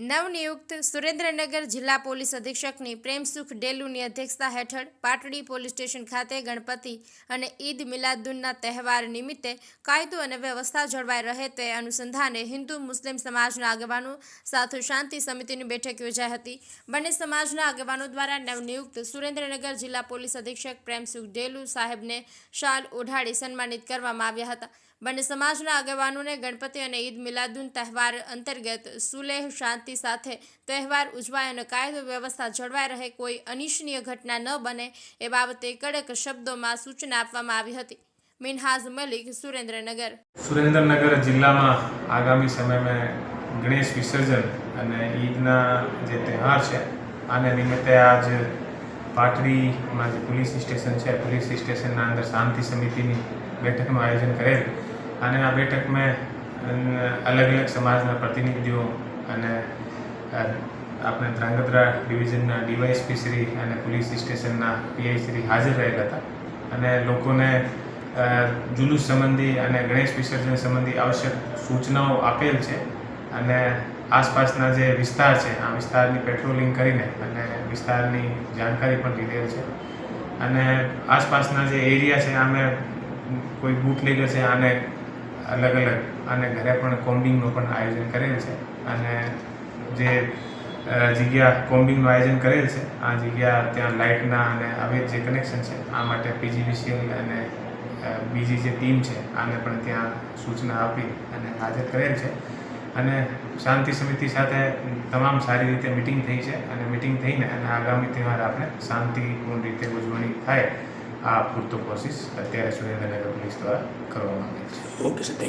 નવનિયુક્ત સુરેન્દ્રનગર જિલ્લા પોલીસ અધિક્ષકની પ્રેમસુખ ડેલુની અધ્યક્ષતા હેઠળ પાટડી પોલીસ સ્ટેશન ખાતે ગણપતિ અને ઈદ મિલાદુનના તહેવાર નિમિત્તે કાયદો અને વ્યવસ્થા જળવાઈ રહે તે અનુસંધાને હિન્દુ મુસ્લિમ સમાજના આગેવાનો સાથે શાંતિ સમિતિની બેઠક યોજાઈ હતી. બંને સમાજના આગેવાનો દ્વારા નવનિયુક્ત સુરેન્દ્રનગર જિલ્લા પોલીસ અધિક્ષક પ્રેમસુખ ડેલુ સાહેબને શાલ ઓઢાડી સન્માનિત કરવામાં આવ્યા હતા. બંને સમાજના આગેવાનોને ગણપતિ અને ઈદ મિલાદુન તહેવાર અંતર્ગત સુલેહ શાંતિ સાથે તહેવાર ઉજવાય અને કાયદો વ્યવસ્થા જળવાઈ રહે, કોઈ અનિચ્છનીય ઘટના ન બને એ બાબતે કડક શબ્દોમાં સૂચના આપવામાં આવી હતી. મિનહાઝ મલિક, સુરેન્દ્રનગર. સુરેન્દ્રનગર જિલ્લામાં આગામી સમયમાં ગણેશ વિસર્જન અને ઈદના જે તહેવાર છે, આને નિમિત્તે આજ પાટડીમાં જે પોલીસ સ્ટેશન છે, પોલીસ સ્ટેશનના અંદર શાંતિ સમિતિની બેઠકનું આયોજન કરેલ અને આ બેઠક મેં અલગ અલગ સમાજના પ્રતિનિધિઓ અને આપણે ધ્રાંગધ્રા ડિવિઝનના ડીવાયએસપી શ્રી અને પોલીસ સ્ટેશનના પીઆઈ શ્રી હાજર રહેલા હતા. અને લોકોને જુલુસ સંબંધી અને ગણેશ વિસર્જન સંબંધી આવશ્યક સૂચનાઓ આપેલ છે. અને આસપાસના જે વિસ્તાર છે, આ વિસ્તારની પેટ્રોલિંગ કરીને અને વિસ્તારની જાણકારી પણ લીધેલ છે. અને આસપાસના જે એરિયા છે, આમે કોઈ બુટલેગર છે, આને અલગ અલગ અને ઘરે પણ કોમ્બિંગનું પણ આયોજન કરેલ છે. અને જે જગ્યા કોમ્બિંગનું આયોજન કરેલ છે, આ જગ્યા ત્યાં લાઇટના અને આવી જે કનેક્શન છે, આ માટે પીજીવીસીએલ અને બીજી જે ટીમ છે, આને પણ ત્યાં સૂચના આપી અને હાજર કરેલ છે. અને શાંતિ સમિતિ સાથે તમામ સારી રીતે મિટિંગ થઈ છે. અને મિટિંગ થઈને અને આગામી તહેવાર આપણે શાંતિપૂર્ણ રીતે ઉજવણી થાય. આ પૂરતો કોશિશ અત્યારે સુરેન્દ્રનગર પોલીસ દ્વારા કરવામાં આવે છે. Okay sir thank